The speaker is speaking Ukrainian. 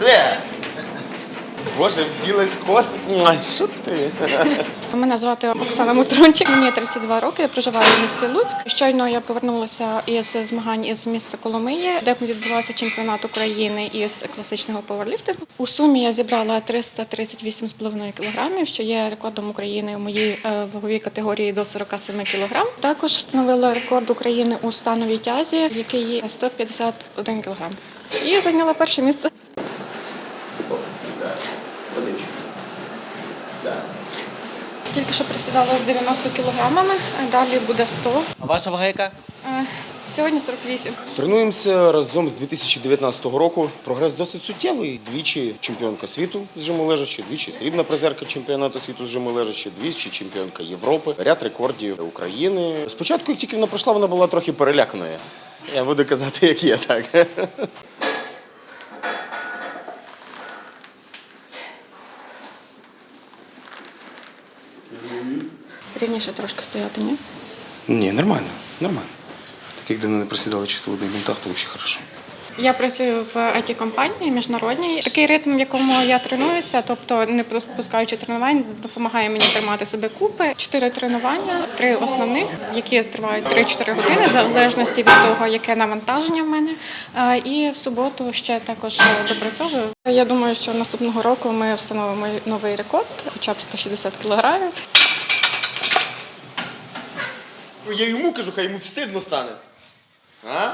Ле! Боже, вділась кос. Ай, Що ти? Мене звати Оксана Мутрончик, мені 32 роки. Я проживаю в місті Луцьк. Щойно я повернулася із змагань із міста Коломиї, де відбувався чемпіонат України із класичного пауерліфтингу. У сумі я зібрала 338,5 кг, що є рекордом України у моїй е, ваговій категорії до 47 кг. Також встановила рекорд України у становій тязі, який є 151 кг. І зайняла перше місце. Тільки що присідала з 90 кілограмами, а далі буде 100. А ваша вага яка? Е, Сьогодні 48. Тренуємося разом з 2019 року. Прогрес досить суттєвий. Двічі чемпіонка світу з жимолежачі, двічі срібна призерка чемпіонату світу з жимолежачі, двічі чемпіонка Європи, ряд рекордів України. Спочатку, як тільки вона прийшла, вона була трохи переляканою. Я буду казати, як є, так. Рівніше трошки стояти, ні? Ні, нормально, нормально. Так як давно не присідали чисто в одних то взагалі хорошо. Я працюю в it компанії міжнародній. Такий ритм, в якому я тренуюся, тобто не пропускаючи тренувань, допомагає мені тримати себе купи. Чотири тренування, три основних, які тривають 3-4 години, в залежності від того, яке навантаження в мене. Е, І в суботу ще також допрацьовую. Я думаю, що наступного року ми встановимо новий рекорд, хоча б 160 кілограмів. Я йому кажу, хай йому встидно стане. А?